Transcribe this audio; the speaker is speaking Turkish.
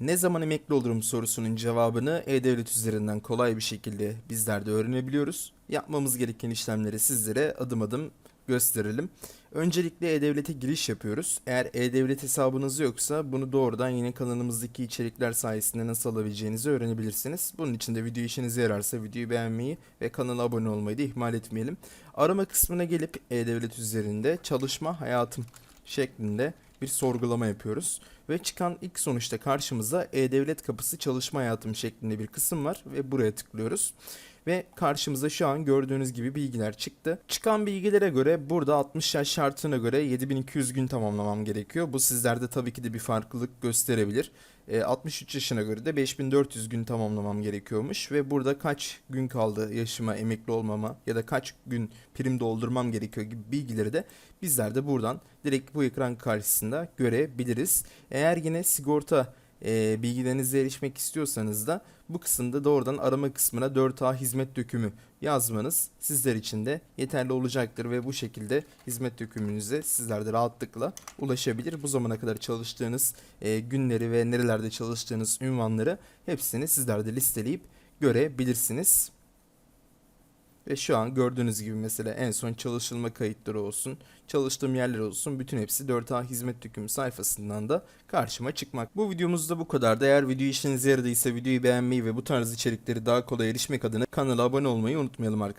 Ne zaman emekli olurum sorusunun cevabını E-Devlet üzerinden kolay bir şekilde bizler de öğrenebiliyoruz. Yapmamız gereken işlemleri sizlere adım adım gösterelim. Öncelikle E-Devlet'e giriş yapıyoruz. Eğer E-Devlet hesabınız yoksa bunu doğrudan yine kanalımızdaki içerikler sayesinde nasıl alabileceğinizi öğrenebilirsiniz. Bunun için de video işinize yararsa videoyu beğenmeyi ve kanala abone olmayı da ihmal etmeyelim. Arama kısmına gelip E-Devlet üzerinde çalışma hayatım şeklinde bir sorgulama yapıyoruz. Ve çıkan ilk sonuçta karşımıza E-Devlet kapısı çalışma hayatım şeklinde bir kısım var ve buraya tıklıyoruz. Ve karşımıza şu an gördüğünüz gibi bilgiler çıktı. Çıkan bilgilere göre burada 60 yaş şartına göre 7200 gün tamamlamam gerekiyor. Bu sizlerde tabii ki de bir farklılık gösterebilir. E, 63 yaşına göre de 5400 gün tamamlamam gerekiyormuş ve burada kaç gün kaldı yaşıma emekli olmama ya da kaç gün prim doldurmam gerekiyor gibi bilgileri de bizler de buradan direkt bu ekran karşısında görebiliriz. Eğer yine sigorta e, bilgilerinize erişmek istiyorsanız da bu kısımda doğrudan arama kısmına 4A hizmet dökümü yazmanız sizler için de yeterli olacaktır ve bu şekilde hizmet dökümünüze sizler de rahatlıkla ulaşabilir. Bu zamana kadar çalıştığınız e, günleri ve nerelerde çalıştığınız ünvanları hepsini sizler de listeleyip görebilirsiniz. Ve şu an gördüğünüz gibi mesela en son çalışılma kayıtları olsun, çalıştığım yerler olsun bütün hepsi 4A hizmet dökümü sayfasından da karşıma çıkmak. Bu videomuzda bu kadar. Eğer video işinize yaradıysa videoyu beğenmeyi ve bu tarz içerikleri daha kolay erişmek adına kanala abone olmayı unutmayalım arkadaşlar.